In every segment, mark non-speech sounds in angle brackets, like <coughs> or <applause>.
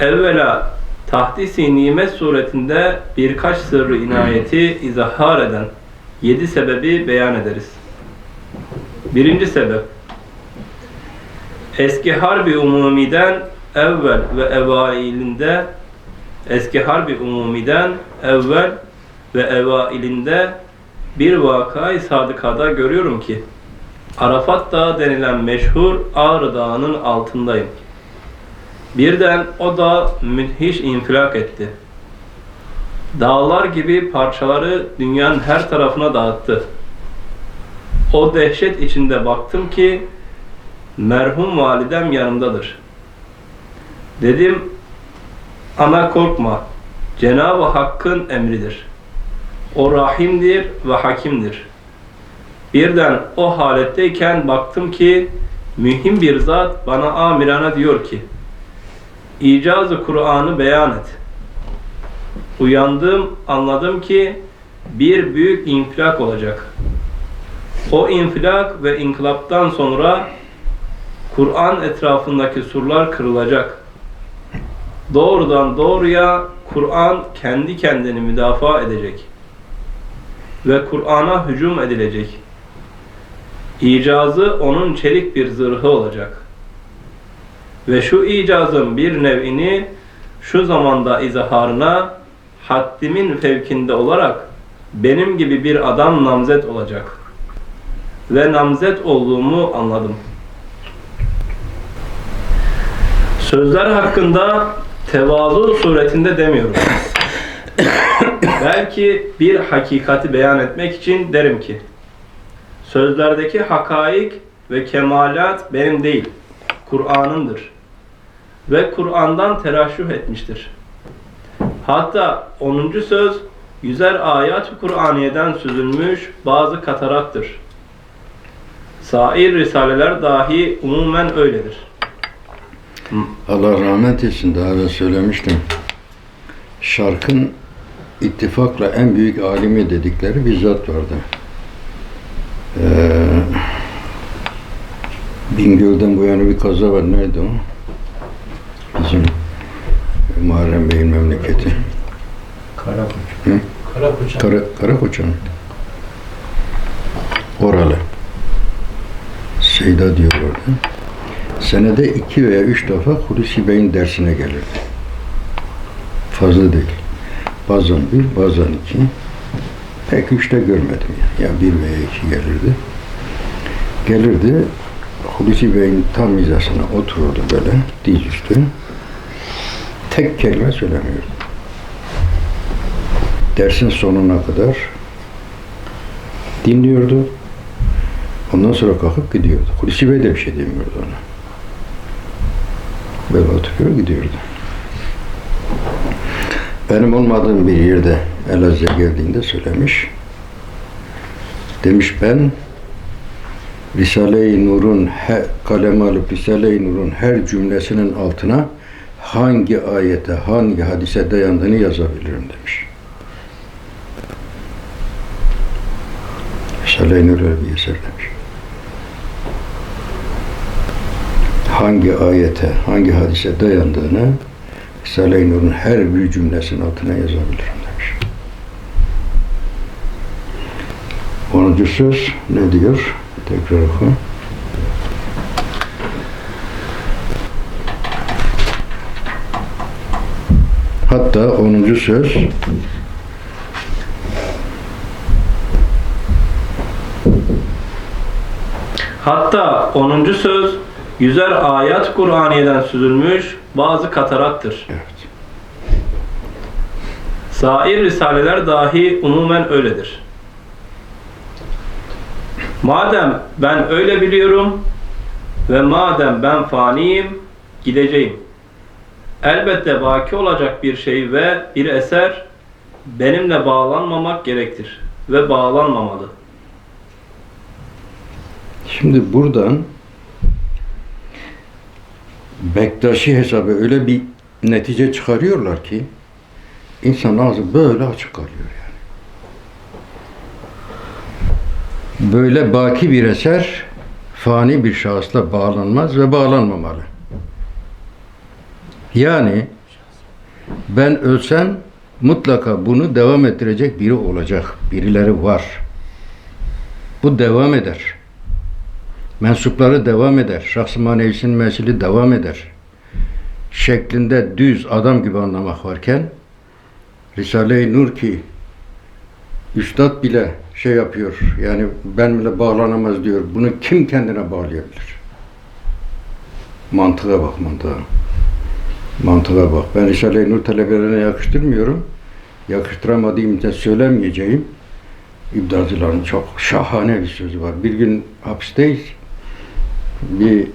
Evvela tahdisi nimet suretinde birkaç sırrı inayeti izahar eden yedi sebebi beyan ederiz. Birinci sebep Eski harbi umumiden evvel ve evailinde eski harbi umumiden evvel ve evailinde bir vakayı sadıkada görüyorum ki Arafat Dağı denilen meşhur Ağrı Dağı'nın altındayım. Birden o dağ müthiş infilak etti. Dağlar gibi parçaları dünyanın her tarafına dağıttı. O dehşet içinde baktım ki merhum validem yanımdadır. Dedim, ana korkma, Cenab-ı Hakk'ın emridir. O rahimdir ve hakimdir. Birden o haletteyken baktım ki mühim bir zat bana amirana diyor ki İcazı Kur'an'ı beyan et. Uyandım, anladım ki bir büyük infilak olacak. O infilak ve inkılaptan sonra Kur'an etrafındaki surlar kırılacak. Doğrudan doğruya Kur'an kendi kendini müdafaa edecek. Ve Kur'an'a hücum edilecek. İcazı onun çelik bir zırhı olacak. Ve şu icazın bir nev'ini şu zamanda izaharına haddimin fevkinde olarak benim gibi bir adam namzet olacak. Ve namzet olduğumu anladım. Sözler hakkında tevazu suretinde demiyorum. <coughs> Belki bir hakikati beyan etmek için derim ki sözlerdeki hakaik ve kemalat benim değil, Kur'an'ındır. Ve Kur'an'dan teraşüh etmiştir. Hatta 10. söz yüzer ayat-ı Kur'aniye'den süzülmüş bazı kataraktır. Sair risaleler dahi umumen öyledir. Allah rahmet etsin daha evvel söylemiştim. Şarkın ittifakla en büyük alimi dedikleri bir vardı. Ee, Bingöl'den bu yana bir kaza var. Nerede o? Bizim Muharrem Bey'in memleketi. Karakoç. Hı? Karakoç. Kara, Karakoçan. Oralı. Seyda diyor orada. Senede iki veya üç defa Hulusi Bey'in dersine gelirdi. Fazla değil. Bazen bir, bazen iki. Pek üçte görmedim yani. Ya bir veya iki gelirdi. Gelirdi. Hulusi Bey'in tam hizasına otururdu böyle dizüstü. Tek kelime söylemiyordu dersin sonuna kadar dinliyordu. Ondan sonra kalkıp gidiyordu. Hulusi Bey de bir şey demiyordu ona. Böyle oturuyor gidiyordu. Benim olmadığım bir yerde Elazığ'a geldiğinde söylemiş. Demiş ben Risale-i Nur'un kalem alıp Risale-i Nur'un her cümlesinin altına hangi ayete, hangi hadise dayandığını yazabilirim demiş. Öyle bir eser demiş. Hangi ayete, hangi hadise dayandığını Risale-i Nur'un her bir cümlesinin altına yazabilirim demiş. Onuncu söz ne diyor? Tekrar oku. Hatta onuncu söz Hatta 10. söz yüzer ayat Kur'aniye'den süzülmüş bazı kataraktır. evet. Sair risaleler dahi umumen öyledir. Madem ben öyle biliyorum ve madem ben faniyim, gideceğim. Elbette baki olacak bir şey ve bir eser benimle bağlanmamak gerektir ve bağlanmamalı. Şimdi buradan Bektaşi hesabı öyle bir netice çıkarıyorlar ki insan ağzı böyle açık kalıyor yani. Böyle baki bir eser fani bir şahısla bağlanmaz ve bağlanmamalı. Yani Ben ölsem mutlaka bunu devam ettirecek biri olacak. Birileri var. Bu devam eder. Mensupları devam eder. Şahs-ı manevisinin mesili devam eder. Şeklinde düz adam gibi anlamak varken Risale-i Nur ki Üstad bile şey yapıyor. Yani benimle bağlanamaz diyor. Bunu kim kendine bağlayabilir? Mantığa bak mantığa. Mantığa bak. Ben Risale-i Nur talebelerine yakıştırmıyorum. Yakıştıramadığım için söylemeyeceğim. İbdacıların çok şahane bir sözü var. Bir gün hapisteyiz. Bir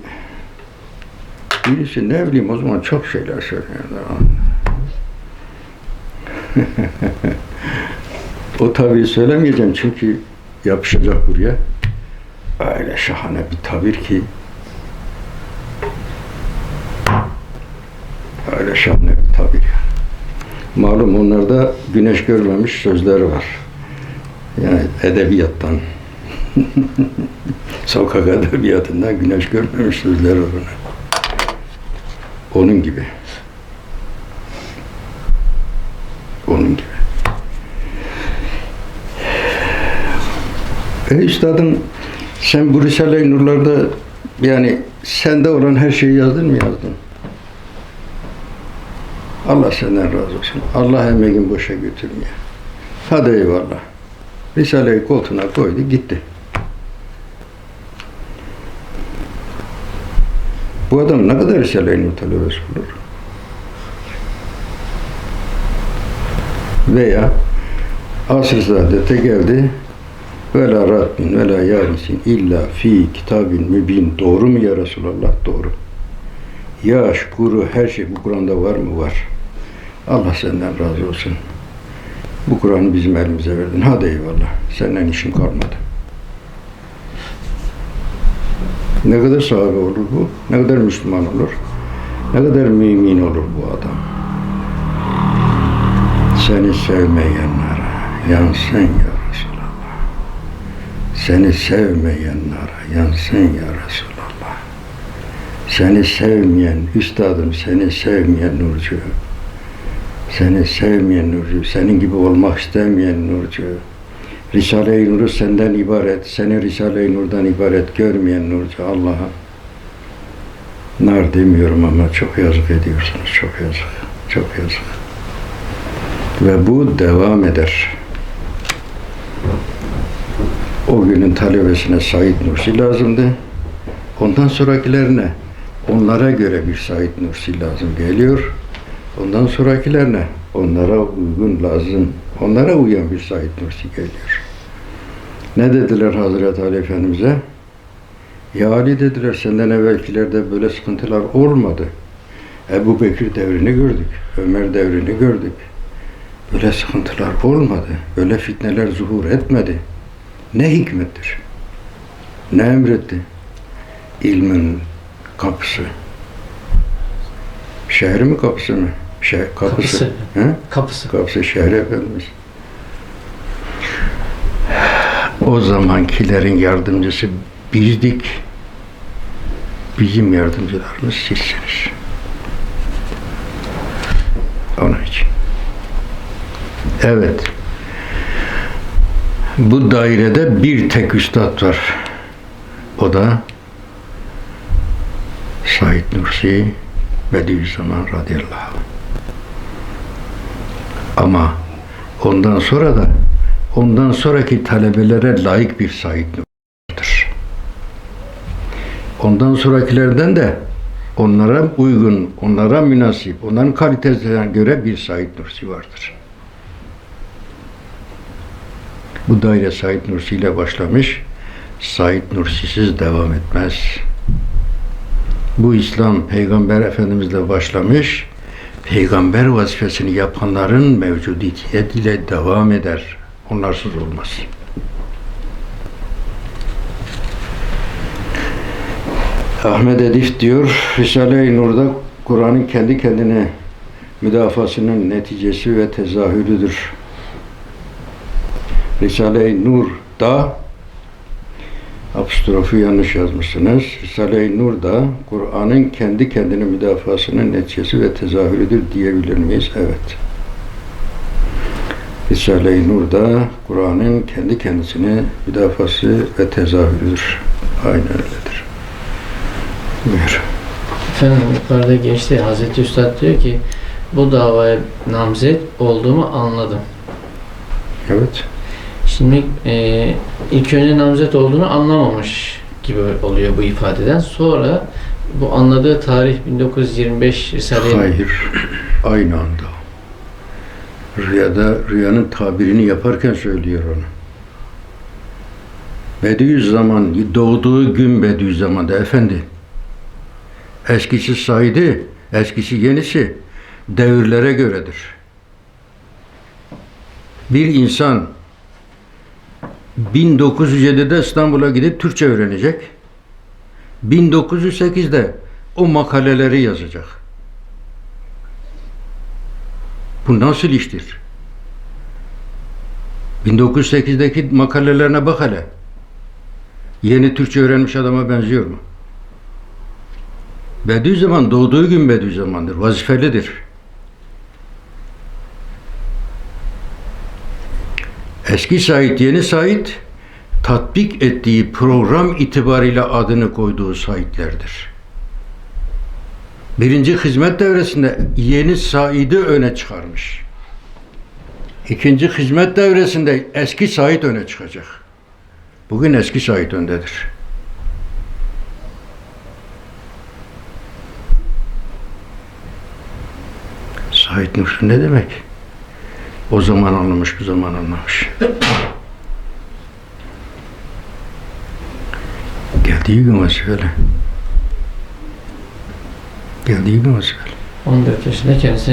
birisi ne bileyim o zaman çok şeyler söylüyordu. <laughs> o tabii söylemeyeceğim çünkü yapışacak buraya. Öyle şahane bir tabir ki öyle bir tabir. Malum onlarda güneş görmemiş sözleri var. Yani edebiyattan <laughs> sokak edebiyatından güneş görmemiş sözleri var. Onun gibi. Onun gibi. E üstadım sen bu Risale-i Nurlar'da yani sende olan her şeyi yazdın mı yazdın? Allah senden razı olsun. Allah emeğin boşa götürmüyor. Hadi eyvallah. Risale'yi koltuğuna koydu gitti. Bu adam ne kadar Risale-i Nur talebesi olur? Veya asr saadete geldi ve la rabbin ve la yarisin illa fi kitabin mübin. Doğru mu ya Resulallah? Doğru. Yaş, kuru, her şey bu Kur'an'da var mı? Var. Allah senden razı olsun. Bu Kur'an'ı bizim elimize verdin. Hadi eyvallah. Senden işim kalmadı. Ne kadar sahabe olur bu? Ne kadar Müslüman olur? Ne kadar mümin olur bu adam? Seni sevmeyenlere yansın ya Resulallah. Seni sevmeyenlere yansın ya Resulallah. Seni sevmeyen, üstadım seni sevmeyen Nurcu. Seni sevmeyen Nurcu, senin gibi olmak istemeyen Nurcu. Risale-i Nur'u senden ibaret, seni Risale-i Nur'dan ibaret görmeyen Nurcu Allah'a. Nar demiyorum ama çok yazık ediyorsunuz, çok yazık, çok yazık. Ve bu devam eder. O günün talebesine Said Nursi lazımdı. Ondan sonrakilerine onlara göre bir Said Nursi lazım geliyor. Ondan sonrakilerine onlara uygun lazım, onlara uyan bir Said Nursi geliyor. Ne dediler Hazreti Ali Efendimiz'e? Ya Ali dediler senden evvelkilerde böyle sıkıntılar olmadı. Ebu Bekir devrini gördük, Ömer devrini gördük. Böyle sıkıntılar olmadı, böyle fitneler zuhur etmedi. Ne hikmettir? Ne emretti? İlmin kapısı. Şehri mi kapısı mı? Şeh, kapısı. Kapısı. He? Kapısı. Kapısı şehri efendimiz. O zamankilerin yardımcısı bizdik. Bizim yardımcılarımız sizsiniz. Onun için. Evet. Bu dairede bir tek üstad var. O da Said Nursi Bediüzzaman radıyallahu anh. Ama ondan sonra da ondan sonraki talebelere layık bir Said Nursi'dir. Ondan sonrakilerden de onlara uygun, onlara münasip, onların kalitesine göre bir Said Nursi vardır. Bu daire Said Nursi ile başlamış. Said Nursi'siz devam etmez. Bu İslam Peygamber Efendimizle başlamış. Peygamber vazifesini yapanların mevcudiyetiyle devam eder. Onlarsız olmaz. Ahmet Edif diyor, Risale-i Nur'da Kur'an'ın kendi kendine müdafasının neticesi ve tezahürüdür. Risale-i Nur'da Apostrofu yanlış yazmışsınız. Risale-i Nur da Kur'an'ın kendi kendine müdafasının neticesi ve tezahürüdür diyebilir miyiz? Evet. Risale-i Nur da Kur'an'ın kendi kendisine müdafası ve tezahürüdür. Aynen öyledir. Buyur. Efendim yukarıda geçti. Hazreti Üstad diyor ki bu davaya namzet olduğumu anladım. Evet. Şimdi e, ilk önce namzet olduğunu anlamamış gibi oluyor bu ifadeden. Sonra bu anladığı tarih 1925 Risale-i Hayır. Aynı anda. Rüyada rüyanın tabirini yaparken söylüyor onu. Bediüzzaman doğduğu gün Bediüzzaman'da efendi. Eskisi saydı, eskisi yenisi devirlere göredir. Bir insan 1907'de İstanbul'a gidip Türkçe öğrenecek. 1908'de o makaleleri yazacak. Bu nasıl iştir? 1908'deki makalelerine bak hele. Yeni Türkçe öğrenmiş adama benziyor mu? Bediüzzaman doğduğu gün Bediüzzaman'dır. Vazifelidir. Eski Said, yeni Said tatbik ettiği program itibariyle adını koyduğu Saidlerdir. Birinci hizmet devresinde yeni Said'i öne çıkarmış. İkinci hizmet devresinde eski Said öne çıkacak. Bugün eski Said öndedir. Said Nursi ne demek? O zaman anlamış, bu zaman anlamış. Geldiği gün vazifeli. Geldiği gün vazifeli. 14 yaşında kendisi